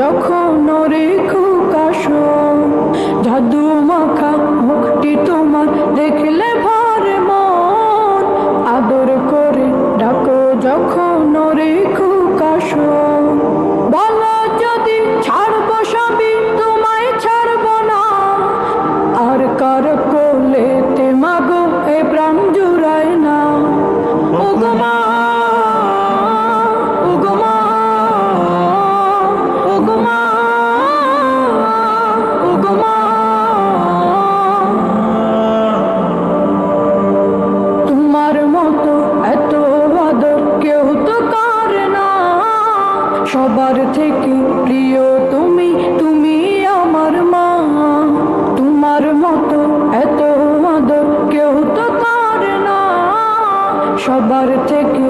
যখন রে খুকাশো জাদু মাখা মুখটি তোমার দেখলে ভার মন। আদর করে ডাকো যখন সবার থেকে প্রিয় তুমি তুমি আমার মা। তোমার মতো এত আদর কেউ তো করে না। সবার থেকে